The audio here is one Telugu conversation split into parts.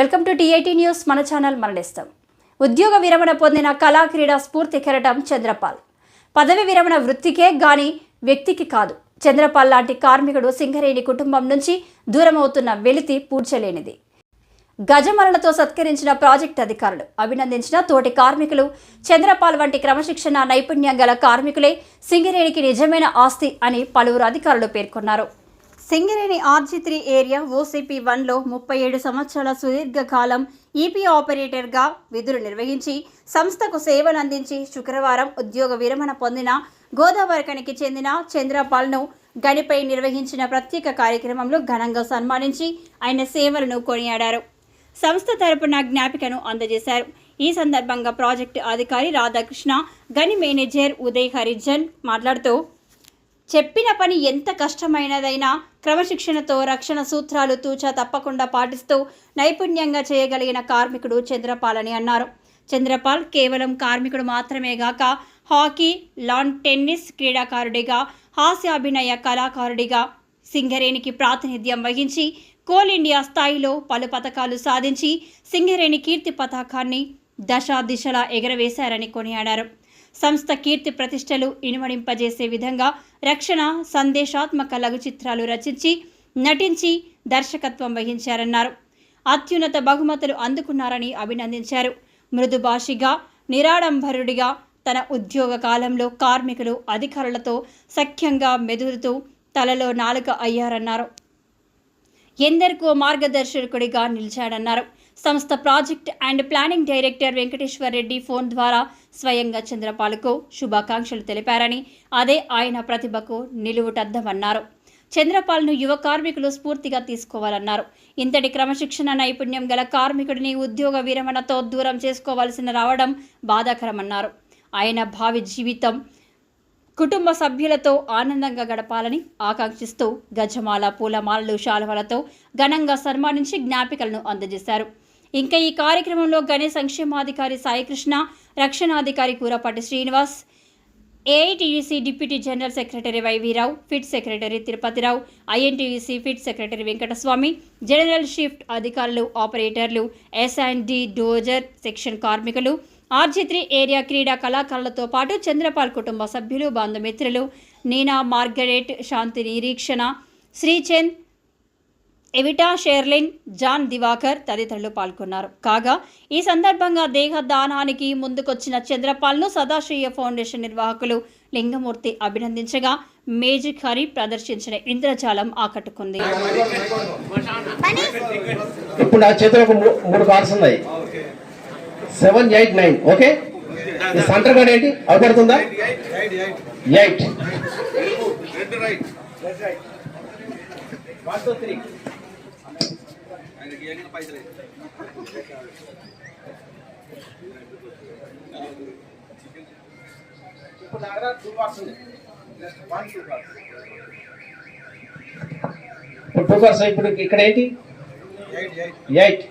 వెల్కమ్ టు టీఐటీ న్యూస్ మన ఛానల్ మరణిస్తాం. ఉద్యోగ విరమణ పొందిన కళా క్రీడా స్ఫూర్తి కెరటం చంద్రపాల్. పదవి విరమణ వృత్తికే గాని వ్యక్తికి కాదు. చంద్రపాల్ లాంటి కార్మికుడు సింగరేణి కుటుంబం నుంచి దూరమవుతున్న వెలితి పూడ్చలేనిది. గజమరణతో సత్కరించిన ప్రాజెక్ట్ అధికారులు అభినందించిన తోటి కార్మికులు చంద్రపాల్ వంటి క్రమశిక్షణ నైపుణ్యం గల కార్మికులే సింగరేణికి నిజమైన ఆస్తి అని పలువురు అధికారులు పేర్కొన్నారు. Singareni RG three area OCP వన్లో ముప్పై ఏడు సంవత్సరాల సుదీర్ఘకాలం ఈపీ ఆపరేటర్గా విధులు నిర్వహించి సంస్థకు సేవలు అందించి శుక్రవారం ఉద్యోగ విరమణ పొందిన గోదావరికనికి చెందిన చంద్రపాల్ను గనిపై నిర్వహించిన ప్రత్యేక కార్యక్రమంలో ఘనంగా సన్మానించి ఆయన సేవలను కొనియాడారు. సంస్థ తరపున జ్ఞాపికను అందజేశారు. ఈ సందర్భంగా ప్రాజెక్టు అధికారి రాధాకృష్ణ గని మేనేజర్ ఉదయ్ హరిజన్ మాట్లాడుతూ చెప్పిన పని ఎంత కష్టమైనదైనా క్రమశిక్షణతో రక్షణ సూత్రాలు తూచా తప్పకుండా పాటిస్తూ నైపుణ్యంగా చేయగలిగిన కార్మికుడు చంద్రపాల్ అని అన్నారు. చంద్రపాల్ కేవలం కార్మికుడు మాత్రమే గాక హాకీ లాన్ టెన్నిస్ క్రీడాకారుడిగా హాస్యాభినయ కళాకారుడిగా సింగరేణికి ప్రాతినిధ్యం వహించి కోల్ ఇండియా స్థాయిలో పలు పథకాలు సాధించి సింగరేణి కీర్తి పతాకాన్ని దశ దిశలా ఎగరవేశారని కొనియాడారు. సంస్థ కీర్తి ప్రతిష్టలు ఇనుమడింపజేసే విధంగా రక్షణ సందేశాత్మక లఘు చిత్రాలు రచించి నటించి దర్శకత్వం వహించారన్నారు. అత్యున్నత బహుమతులు అందుకున్నారని అభినందించారు. మృదుభాషిగా నిరాడంబరుడిగా తన ఉద్యోగ కాలంలో కార్మికులు అధికారులతో సఖ్యంగా మెదురుతూ తలలో నాలుక అయ్యారన్నారు. ఎందరికో మార్గదర్శకుడిగా నిలిచాడన్నారు. సంస్థ project and planning director Venkateshwar Reddy phone ద్వారా స్వయంగా చంద్రపాలకు శుభాకాంక్షలు తెలిపారని అదే ఆయన ప్రతిభకు నిలువుటద్దమన్నారు. చంద్రపాల్ను యువ కార్మికులు స్ఫూర్తిగా తీసుకోవాలన్నారు. ఇంతటి క్రమశిక్షణ నైపుణ్యం గల కార్మికుడిని ఉద్యోగ విరమణతో దూరం చేసుకోవాల్సిన రావడం బాధాకరమన్నారు. ఆయన భావి జీవితం కుటుంబ సభ్యులతో ఆనందంగా గడపాలని ఆకాంక్షిస్తూ గజమాల పూలమాలలు శాలువలతో ఘనంగా సన్మానించి జ్ఞాపికలను అందజేశారు. ఇంకా ఈ కార్యక్రమంలో గణేష్ సంక్షేమాధికారి Saikrishna రక్షణాధికారి Kurapati Srinivas AITUC deputy general secretary YV Rao pit secretary Tirupati Rao INTUC pit secretary Venkataswamy general shift అధికారులు ఆపరేటర్లు ఎస్ఎండి డోజర్ సెక్షన్ కార్మికులు ఆర్జిత్రి ఏరియా క్రీడా కళాకారులతో పాటు చంద్రపాల్ కుటుంబ సభ్యులు బంధుమిత్రులు Neena Margaret Shanthi Nireekshana Srichand Evita Sherlin John Divakar తదితరులు పాల్గొన్నారు. కాగా ఈ సందర్భంగా దేహ దానానికి ముందుకొచ్చిన చంద్రపాల్ను సదాశివ ఫౌండేషన్ నిర్వాహకులు లింగమూర్తి అభినందించగా మేజిక్ హరి ప్రదర్శించిన ఇంద్రజాలం ఆకట్టుకుంది. ఇప్పుడు నా చేతిలో మూడు కార్స్ ఉన్నాయి. సెవెన్ ఎయిట్ నైన్ ఓకే ఈ సెంటర్ కార్డ్ ఏంటి? అవపడుతుందా ఎయిట్ ఇప్పుడు దగ్గర టూ కార్డ్స్ ఇప్పుడు టూ కార్డ్స్ ఇప్పుడు ఇక్కడ ఏంటి? Eight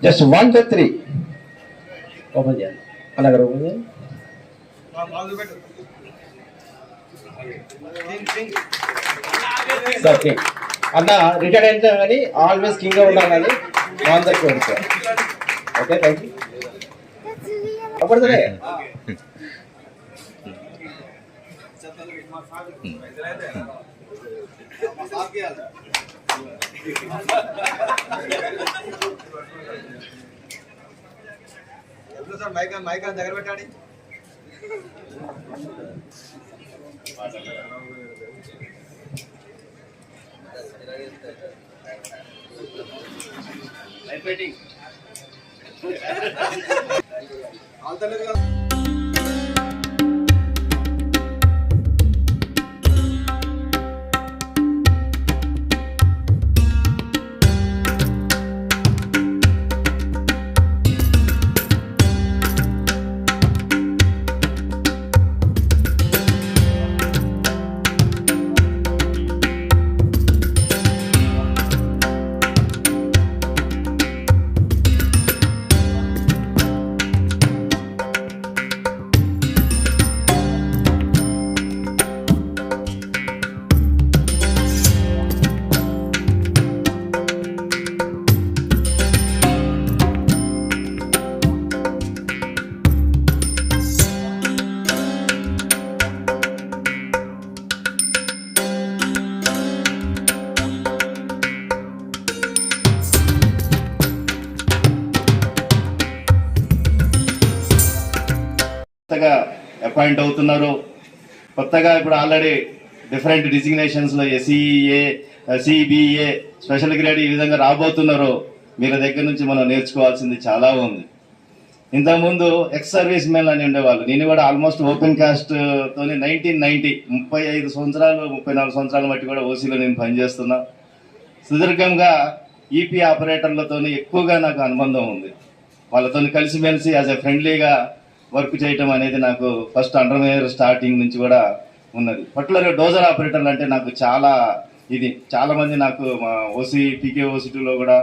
just one two three open చేయాలి అలాగే ఓపెన్ చేయాలి ఓకే అన్న రిటైర్డ్ అయితే కానీ ఆల్వేస్ కింగ్గా ఉండాలని మా అందరికి తెలుసు ఓకే థ్యాంక్ యూ అప్పటిదే సార్ మైక్ మైక్ దగ్గర పెట్టండి. ఆల్టర్నేట్ కొత్తగా అపాయింట్ అవుతున్నారు. కొత్తగా ఇప్పుడు ఆల్రెడీ డిఫరెంట్ డిజిగ్నేషన్స్లో ఎస్ఈఏ సిబిఏ స్పెషల్ గ్రేడ్ ఈ విధంగా రాబోతున్నారు. వీళ్ళ దగ్గర నుంచి మనం నేర్చుకోవాల్సింది చాలా ఉంది. ఇంతకుముందు ఎక్స్ సర్వీస్ మెన్ అని ఉండేవాళ్ళు. నేను కూడా ఆల్మోస్ట్ ఓపెన్ కాస్ట్తోనే నైన్టీన్ నైన్టీ ముప్పై ఐదు సంవత్సరాలు ముప్పై నాలుగు సంవత్సరాలు మట్టి కూడా ఓసీలో నేను పనిచేస్తున్నా. సుదీర్ఘంగా ఈపీ ఆపరేటర్లతో ఎక్కువగా నాకు అనుబంధం ఉంది. వాళ్ళతో కలిసిమెలిసి యాజ్ ఎ ఫ్రెండ్లీగా వర్క్ చేయటం అనేది నాకు ఫస్ట్ అండర్వేర్ స్టార్టింగ్ నుంచి కూడా ఉన్నది. పర్టికులర్ డోజర్ ఆపరేటర్లు అంటే నాకు చాలా ఇది. చాలా మంది నాకు మా ఓసీ పీకే ఓసీ టూలో కూడా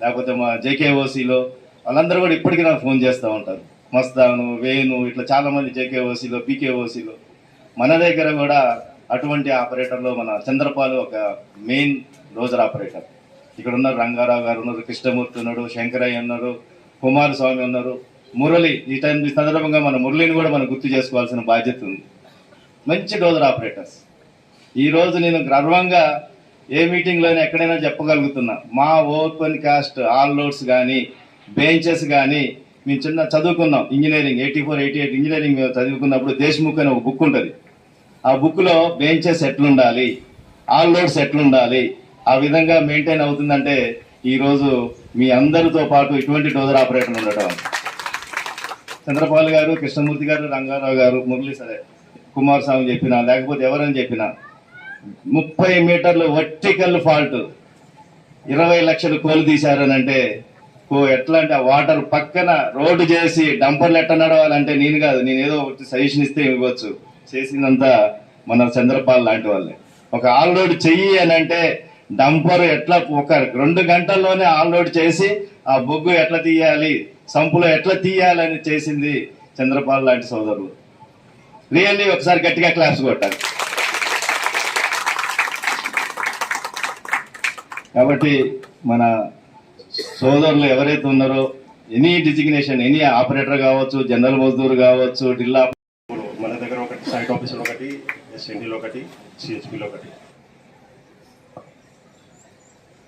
లేకపోతే మా జేకే ఓసీలో వాళ్ళందరూ కూడా ఇప్పటికీ నాకు ఫోన్ చేస్తూ ఉంటారు. మస్తాను వేణు ఇట్లా చాలా మంది జేకే ఓసీలో పీకే ఓసీలో మన దగ్గర కూడా అటువంటి ఆపరేటర్లో మన చంద్రపాలు ఒక మెయిన్ డోజర్ ఆపరేటర్ ఇక్కడ ఉన్నారు రంగారావు గారు ఉన్నారు కృష్ణమూర్తి ఉన్నారు శంకరయ్య ఉన్నారు కుమారస్వామి ఉన్నారు. మురళి ఈ టైం ఈ సందర్భంగా మన మురళిని కూడా మనం గుర్తు చేసుకోవాల్సిన బాధ్యత ఉంది. మంచి డోజర్ ఆపరేటర్స్. ఈరోజు నేను గర్వంగా ఏ మీటింగ్లోనే ఎక్కడైనా చెప్పగలుగుతున్నా. మా ఓపెన్ కాస్ట్ ఆల్ లోడ్స్ కానీ బెంచెస్ కానీ మేము చిన్న చదువుకున్నాం engineering eighty four eighty eight engineering చదువుకున్నప్పుడు దేశ్ముఖ్ అనే ఒక బుక్ ఉంటుంది. ఆ బుక్లో బెంచెస్ ఎట్లుండాలి ఆల్ లోడ్స్ ఎట్లుండాలి ఆ విధంగా మెయింటైన్ అవుతుందంటే ఈరోజు మీ అందరితో పాటు ఇటువంటి డోజర్ ఆపరేటర్ ఉండటం. చంద్రపాల్ గారు కృష్ణమూర్తి గారు రంగారావు గారు మురళీ సరే కుమారస్వామి చెప్పినా లేకపోతే ఎవరని చెప్పినా ముప్పై మీటర్లు వర్టికల్ ఫాల్ట్ ఇరవై లక్షలు కోలు తీశారని అంటే ఓ ఎట్లా అంటే ఆ వాటర్ పక్కన రోడ్డు చేసి డంపర్లు ఎట్ట నడవాలంటే నేను కాదు నేను ఏదో ఒకటి సజెషన్ ఇస్తే ఇవ్వచ్చు. చేసిందంతా మన చంద్రపాల్ లాంటి వాళ్ళే. ఒక ఆల్ రోడ్ చెయ్యి అని అంటే డంపర్ ఎట్లా ఒక రెండు గంటల్లోనే ఆల్ రోడ్ చేసి ఆ బొగ్గు ఎట్లా తీయాలి? సంపులో ఎట్లా తీయాలని చేసింది చంద్రపాల్ లాంటి సోదరులు. రియల్లీ ఒకసారి గట్టిగా క్లాప్స్ కొట్టాలి. కాబట్టి మన సోదరులు ఎవరైతే ఉన్నారో ఎనీ డిజిగ్నేషన్ ఎనీ ఆపరేటర్ కావచ్చు జనరల్ మజ్దూర్ కావచ్చు ఢిల్లా మన దగ్గర ఒకటి సైట్ ఆఫీసులో ఒకటి ఎస్ఎన్డీలో ఒకటి సిహెచ్పిలో ఒకటి.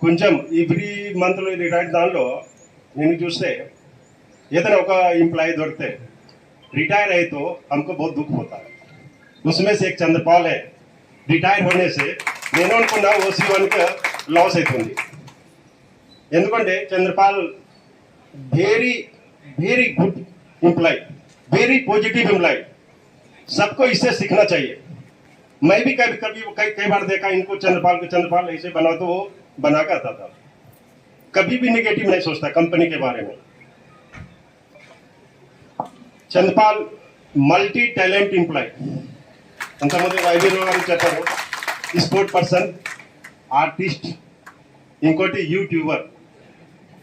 కొంచెం ఈ ఫ్రీ మంత్లో రిటైర్డ్ దానిలో నేను చూస్తే ఏదైనా ఒక ఎంప్లాయీ దొరికితే रिटायर है तो हमको बहुत दुख होता है उसमें से एक चंद्रपाल है రిటైర్ होने से నేను అనుకున్నా ఓసీ వన్కి లాస్ అవుతుంది ఎందుకంటే Chandrapal very very good employee very positive employee सबको इससे सीखना चाहिए मैं भी कभी कभी कई कई बार देखा इनको चंद्रपाल को चंद्रपाल ऐसे बना तो वो बना के आता था कभी भी निगेटिव नहीं सोचता कंपनी के बारे में Chandrapal multi talent employee. అంతమంది వైద్యులు గారు చెప్పారు. స్పోర్ట్ పర్సన్ ఆర్టిస్ట్ ఇంకోటి యూట్యూబర్.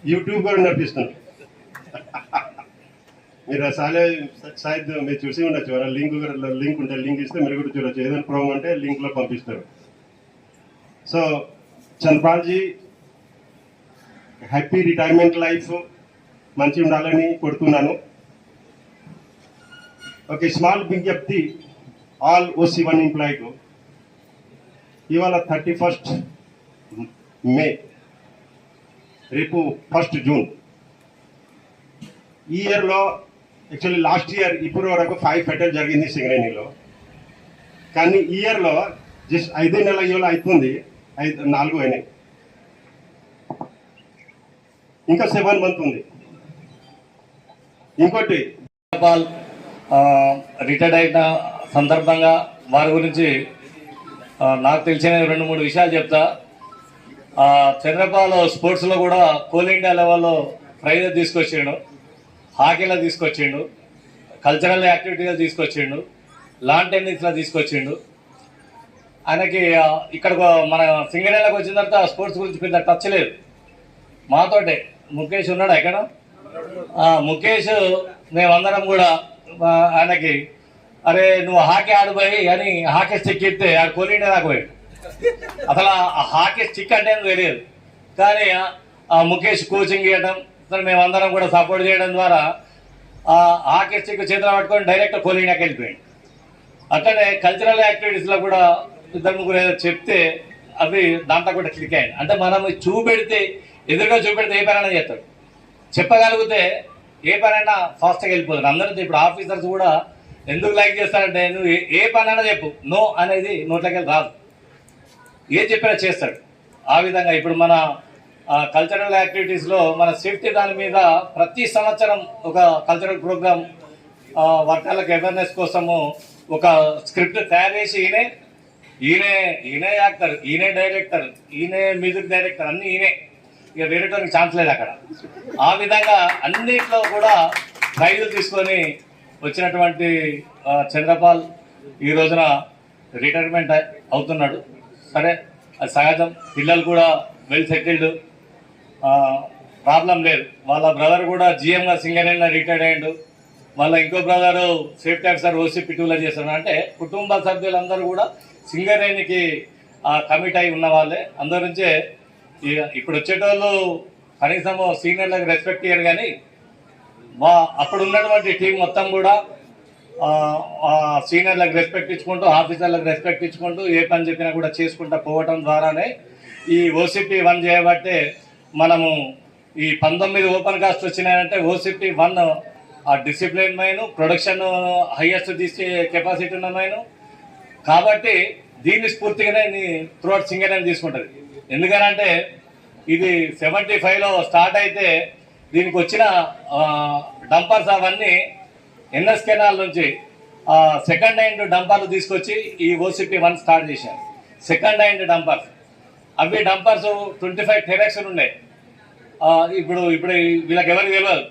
యూట్యూబర్ కూడా మీరు సాలే సాయిద్ మీరు చూసి ఉండొచ్చు ఎవరైనా లింక్ లింక్ ఉంటే లింక్ ఇస్తే మీరు కూడా చూడొచ్చు. ఏదైనా ప్రోగ్రామ్ అంటే లింక్లో పంపిస్తారు. So Chandrapalji happy retirement life మంచి ఉండాలని కొడుతున్నాను ఒక స్మాల్ విజ్ఞప్తి ఆల్ ఓసీ వన్ ఎంప్లాయీకు ఇవాళ థర్టీ ఫస్ట్ మే రేపు ఫస్ట్ జూన్ ఈ ఇయర్లో యాక్చువల్లీ లాస్ట్ ఇయర్ ఇప్పుడు వరకు ఫైవ్ ఫెటల్ జరిగింది సింగరేణిలో. కానీ ఈ ఇయర్లో జస్ట్ ఐదే నెల ఇవాళ అవుతుంది ఐదు నాలుగు అయినాయి. ఇంకా సెవెన్ మంత్ ఉంది. ఇంకోటి రిటైర్డ్ అయిన సందర్భంగా వారి గురించి నాకు తెలిసిన రెండు మూడు విషయాలు చెప్తా. చంద్రపాలో స్పోర్ట్స్లో కూడా కోల్ ఇండియా లెవెల్లో ప్రైజ్ తీసుకొచ్చిండు హాకీలో తీసుకొచ్చిండు కల్చరల్ యాక్టివిటీలో తీసుకొచ్చిండు లాన్ టెన్నిస్లో తీసుకొచ్చిండు. ఆయనకి ఇక్కడ మన సింగరేళ్ళకి వచ్చిన తర్వాత స్పోర్ట్స్ గురించి పెద్ద టచ్ లేదు. మాతోటే. ముఖేష్ ఉన్నాడు ఎక్కడ? ముఖేష్ మేమందరం కూడా ఆయనకి అరే నువ్వు హాకీ ఆడిపోయి అని హాకీ స్టిక్ ఇస్తే ఆడు కోలిండే నాకు పోయాడు. అసలు ఆ హాకీ స్టిక్ అంటే తెలియదు. కానీ ఆ- ముఖేష్ కోచింగ్ ఇవ్వడం అసలు మేమందరం కూడా సపోర్ట్ చేయడం ద్వారా ఆ హాకీ స్టిక్ చేతిలో పట్టుకొని డైరెక్ట్ కోలిండియాకి వెళ్ళిపోయాడు. అట్లనే కల్చరల్ యాక్టివిటీస్లో కూడా ఇద్దరు ముగ్గురు ఏదో చెప్తే అవి దాంట్లో కూడా క్లిక్ అయ్యాయి. అంటే మనం చూపెడితే ఎదురుగా చూపెడితే ఏ పనైనా చేస్తాడు. చెప్పగలిగితే ఏ పనైనా ఫాస్ట్గా వెళ్ళిపోతారు అందరూ ఇప్పుడు ఆఫీసర్స్ కూడా ఎందుకు లైక్ చేస్తాడంటే నువ్వు ఏ- పనైనా చెప్పు. నో అనేది నోట్లకి రాదు. ఏ చెప్పినా చేస్తాడు. ఆ విధంగా ఇప్పుడు మన కల్చరల్ యాక్టివిటీస్లో మన సేఫ్టీ దాని మీద ప్రతి సంవత్సరం ఒక కల్చరల్ ప్రోగ్రామ్ వర్గాలకు అవేర్నెస్ కోసము ఒక స్క్రిప్ట్ తయారు చేసి ఈయనే ఈయనే ఈయనే యాక్టర్ ఈయనే డైరెక్టర్ ఈయనే మ్యూజిక్ డైరెక్టర్ అన్నీ ఈయనే. ఇక వేరేటోనికి ఛాన్స్ లేదు అక్కడ. ఆ విధంగా అన్నిట్లో కూడా ప్రైజులు తీసుకొని వచ్చినటువంటి చంద్రపాల్ ఈ రోజున రిటైర్మెంట్ అవుతున్నాడు. సరే అది సహజం. పిల్లలు కూడా వెల్ సెటిల్డ్. ప్రాబ్లం లేదు. వాళ్ళ బ్రదర్ కూడా జిఎంగా సింగరేణిలో రిటైర్డ్ అయ్యిండు. వాళ్ళ ఇంకో బ్రదర్ సేఫ్టీ ఆఫీసర్ ఓసీ పిటిలో చేస్తున్నాడు. అంటే కుటుంబ సభ్యులందరూ కూడా సింగరేణికి కమిట్ అయి ఉన్న వాళ్ళే. అందరి నుంచే ఇప్పుడు వచ్చేటోళ్ళు కనీసం సీనియర్లకు రెస్పెక్ట్ ఇయ్యరు కానీ మా అక్కడ ఉన్నటువంటి టీం మొత్తం కూడా సీనియర్లకు రెస్పెక్ట్ ఇచ్చుకుంటూ ఆఫీసర్లకు రెస్పెక్ట్ ఇచ్చుకుంటూ ఏ పని చెప్పినా కూడా చేసుకుంటూ పోవటం ద్వారానే ఈ ఓసీపీ వన్ చేయబట్టే మనము ఈ పంతొమ్మిది ఓపెన్ కాస్ట్ వచ్చినాయంటే ఓసీపీ వన్ ఆ డిసిప్లిన్ మైను ప్రొడక్షన్ హైయెస్ట్ తీసే కెపాసిటీ ఉన్న మైను. కాబట్టి దీన్ని స్ఫూర్తిగానే త్రూఅవుట్ సింగర్ అని తీసుకుంటుంది. ఎందుకనంటే ఇది సెవెంటీ ఫైవ్లో స్టార్ట్ అయితే దీనికి వచ్చిన డంపర్స్ అవన్నీ ఎన్ఎస్ కెనాల్ నుంచి సెకండ్ హ్యాండ్ డంపర్లు తీసుకొచ్చి ఈ ఓసిపి వన్ స్టార్ట్ చేశారు. Second hand dumpers. అవి డంపర్స్ ట్వంటీ ఫైవ్ టెరెక్స్ ఉన్నాయి. ఇప్పుడు ఇప్పుడు వీళ్ళకి ఎవరికి తెలియదు